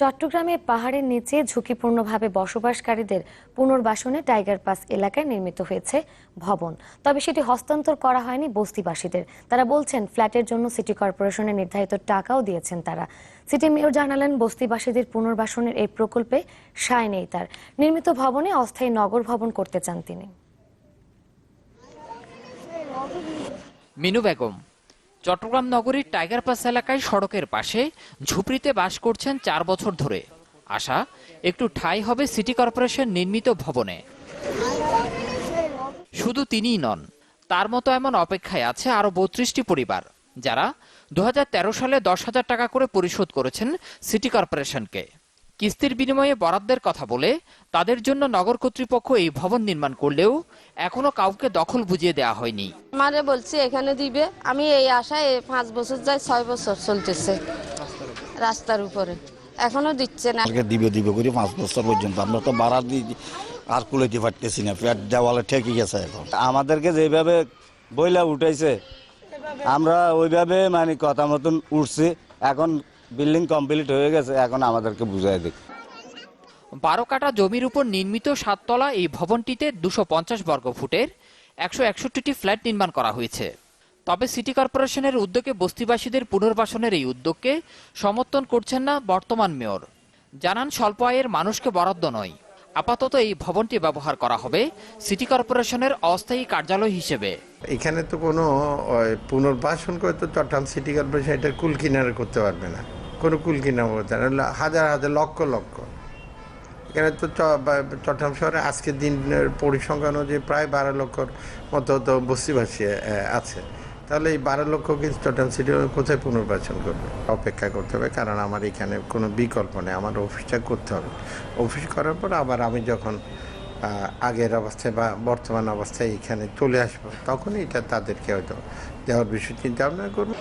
চট্টগ্রামে পাহাড়ের নিচে ঝুঁকিপূর্ণভাবে বসবাসকারীদের পুনর্বাসনে টাইগার পাস এলাকায় নির্মিত হয়েছে ভবন। তবে সেটি হস্তান্তর করা হয়নি বস্তিবাসীদের। তারা বলছেন, ফ্ল্যাটের জন্য সিটি কর্পোরেশনের নির্ধারিত টাকাও দিয়েছেন তারা। সিটি মেয়র জানালেন, বস্তিবাসীদের পুনর্বাসনের এই প্রকল্পে সায় নেই তার। নির্মিত ভবনে অস্থায়ী নগর ভবন করতে চান তিনি। মিনু বেগম চট্টগ্রাম নগরীর টাইগার পাস এলাকায় সড়কের পাশে ঝুপড়িতে বাস করছেন চার বছর ধরে। আশা, একটু ঠাঁই হবে সিটি কর্পোরেশন নির্মিত ভবনে। শুধু তিনিই নন, তার মতো এমন অপেক্ষায় আছে আরও বত্রিশটি পরিবার, যারা দু হাজার তেরো সালে দশ হাজার টাকা করে পরিশোধ করেছেন সিটি কর্পোরেশনকে। কিস্তির বিনিময়ে বরাদ্দের কথা বলে তাদের জন্য নগর কর্তৃপক্ষ এই ভবন নির্মাণ করলেও এখনও কাউকে দখল বুঝিয়ে দেওয়া হয়নি। আমারে বলছি এখানে দিবে। আমি এই আশায় পাঁচ বছর যায় ছয় বছর চলতেছে রাস্তার উপরে। এখনও দিচ্ছে না। আমাকে দিবে দিবে করে পাঁচ বছর পর্যন্ত। আমরা তো বাড়া দিই আর কুলাইতে পারতেছি না। পেট দেওয়ালে ঠেকে গেছে এখন। আমাদেরকে যেভাবে বইলা উঠাইছে আমরা ওইভাবে মানে কথা মতন উঠছি। এখন বিল্ডিং কমপ্লিট হয়ে গেছে এখন আমাদেরকে বুঝাই দিক। বারো কাটা জমির উপর নির্মিত সাততলা এই ভবনটিতে দুশো পঞ্চাশ বর্গ ফুটের একশো একষট্টিটি ফ্ল্যাট নির্মাণ করা হয়েছে। তবে সিটি কর্পোরেশনের উদ্যোগে বস্তিবাসীদের পুনর্বাসনের এই উদ্যোগকে সমর্থন করছেন না বর্তমান মেয়র। জানান স্বল্প আয়ের মানুষকে বরাদ্দ নয়। আপাতত এই ভবনটি ব্যবহার করা হবে সিটি কর্পোরেশনের অস্থায়ী কার্যালয় হিসেবে। এখানে তো কোনো পুনর্বাসন করে তো চট্টগ্রাম সিটি কর্পোরেশন এটা কুল কিনারে করতে পারবে না। কোনো কুল কিনারে করতে না হাজার হাজার, লক্ষ লক্ষ। এখানে তো চট্টগ্রাম শহরে আজকের দিনের পরিসংখ্যান অনুযায়ী প্রায় বারো লক্ষর মতো তো বস্তিবাসী আছে। তাহলে এই বারো লক্ষ কিন্তু চট্টগ্রাম সিটি কোথায় পুনর্বাচন করবে? অপেক্ষা করতে হবে, কারণ আমার এখানে কোনো বিকল্প নেই, আমার অফিসটা করতে হবে। অফিস করার পর আবার আমি যখন আগের অবস্থায় বা বর্তমান অবস্থায় এখানে চলে আসব তখন এটা তাদেরকে হয়তো দেওয়ার বিষয়, চিন্তা ভাবনা করব।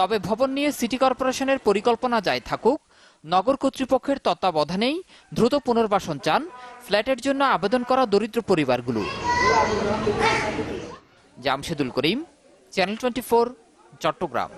তবে ভবন নিয়ে সিটি কর্পোরেশনের পরিকল্পনা যায় থাকুক, নগর কর্তৃপক্ষের তত্ত্বাবধানেই দ্রুত পুনর্বাসন চান, ফ্ল্যাটের জন্য আবেদন করা দরিদ্র পরিবারগুলো। Jamshedul Karim, channel twenty Chattogram.